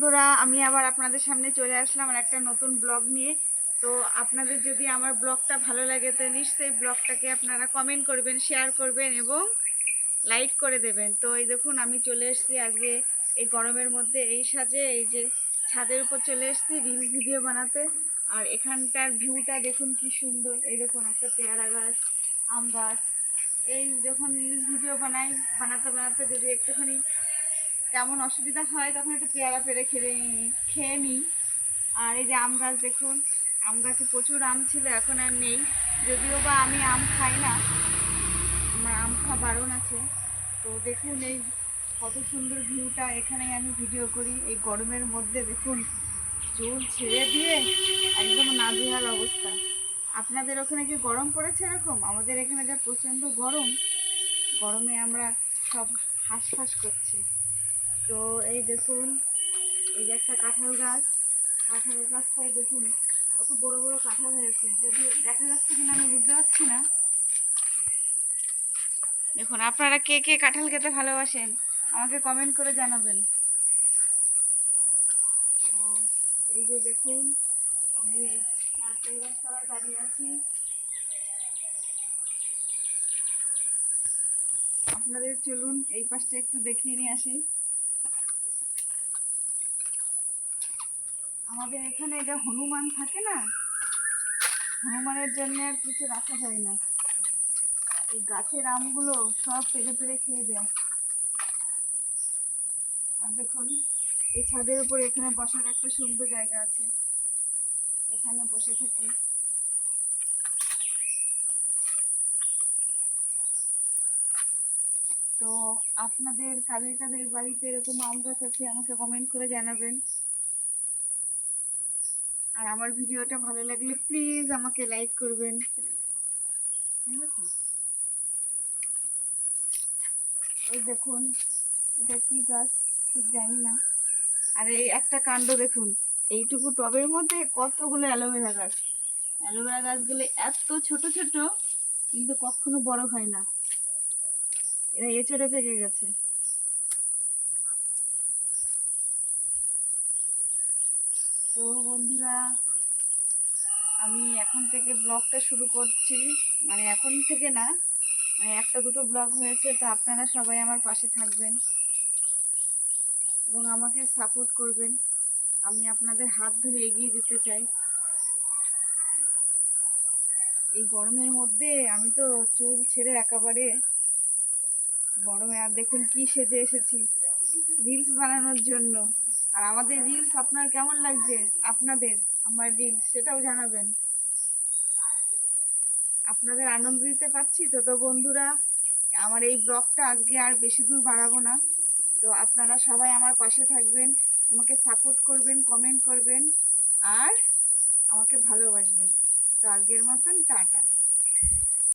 বন্ধুরা, আমি আবার আপনাদের সামনে চলে আসলাম আর একটা নতুন ব্লগ নিয়ে। তো আপনাদের যদি আমার ব্লগটা ভালো লাগে, তো নিশ্চয়ই ব্লগটাকে আপনারা কমেন্ট করবেন শেয়ার করবেন এবং লাইক করে দেবেন। তো এই দেখুন, আমি চলে এসেছি আজকে এই গরমের মধ্যে এই সাজে, এই যে ছাদের উপর চলে এসেছি রিল ভিডিও বানাতে। আর এখানটার ভিউটা দেখুন কি সুন্দর। এই দেখুন, একটা পেয়ারা গাছ, আম গাছ। এই যখন রিলস ভিডিও বানাই, বানাতে বানাতে যদি একটুখানি তেমন অসুবিধা হয়, তখন একটু পেয়ারা পেরে খেয়ে খেয়ে নিই আর এই যে আম গাছ দেখুন, আম গাছে প্রচুর আম ছিল, এখন আর নেই। যদিও বা আমি আম খাই না, আমার আম খাওয়া বারণ আছে। তো দেখুন এই কত সুন্দর ভিউটা এখানে আমি ভিডিও করি। এই গরমের মধ্যে দেখুন চুল ছেড়ে দিয়ে একদম নাজেহাল অবস্থা। আপনাদের ওখানে কি গরম পড়েছে এরকম? আমাদের এখানে যা প্রচণ্ড গরম, গরমে আমরা সব হাঁসফাঁস করছি। তো এই দেখুন, এই যে একটা কাঁঠাল গাছ। কাঁঠাল গাছটায় দেখুন, কত বড় বড় কাঁঠাল হয়েছে। যদি দেখা যাচ্ছে কিনা আমি বুঝতে পারছি না। দেখুন, আপনারা কে কে কাঁঠাল খেতে ভালোবাসেন, আমাকে কমেন্ট করে জানাবেন। এই যে দেখুন, আমি নারকেল গাছতলায় দাঁড়িয়ে আছি। আপনাদের চলুন, এই পাশটা একটু দেখিয়ে নিয়ে আসি। আমাদের এখানে এটা হনুমান থাকে না, হনুমানের জন্য আর কিছু রাখা যায় না। এই গাছের আমগুলো সব পেরে পেরে খেয়ে দেয় আর দেখুন, এই ছাদের উপর এখানে বসার একটা সুন্দর জায়গা আছে। এখানে বসে থাকি। তো আপনাদের কাদের কাদের বাড়িতে এরকম আম গাছ আছে আমাকে কমেন্ট করে জানাবেন। আর আমার ভিডিওটা ভালো লাগলে প্লিজ আমাকে লাইক করবেন। এই দেখুন, এটা কি গাছ? ঠিক জানি না। আর এই একটা কাণ্ড দেখুন, এইটুকু টবের মধ্যে কতগুলো অ্যালোভেরা গাছ? অ্যালোভেরা গাছগুলো এত ছোট ছোট, কিন্তু কখনো বড় হয় না। এরা এচড়ে পেকে গেছে। তো বন্ধুরা, আমি এখন থেকে ব্লগটা শুরু করছি। মানে এখন থেকে না মানে একটা দুটো ব্লগ হয়েছে, তো আপনারা সবাই আমার পাশে থাকবেন এবং আমাকে সাপোর্ট করবেন। আমি আপনাদের হাত ধরে এগিয়ে যেতে চাই। এই গরমের মধ্যে আমি তো চুল ছেড়ে একেবারে গরমে, আর দেখুন কি সেজে এসেছি। রিলস বানানোর জন্য। আর আমাদের রিলস আপনার কেমন লাগছে? আপনাদের, আমার রিলস সেটাও জানাবেন। আপনাদের আনন্দ দিতে পারছি তো তো বন্ধুরা, আমার এই ব্লগটা আজকে আর বেশি দূর বাড়াবো না। তো আপনারা সবাই আমার পাশে থাকবেন, আমাকে সাপোর্ট করবেন কমেন্ট করবেন, আর আমাকে ভালোবাসবেন। তো আজকের মতন, টাটা।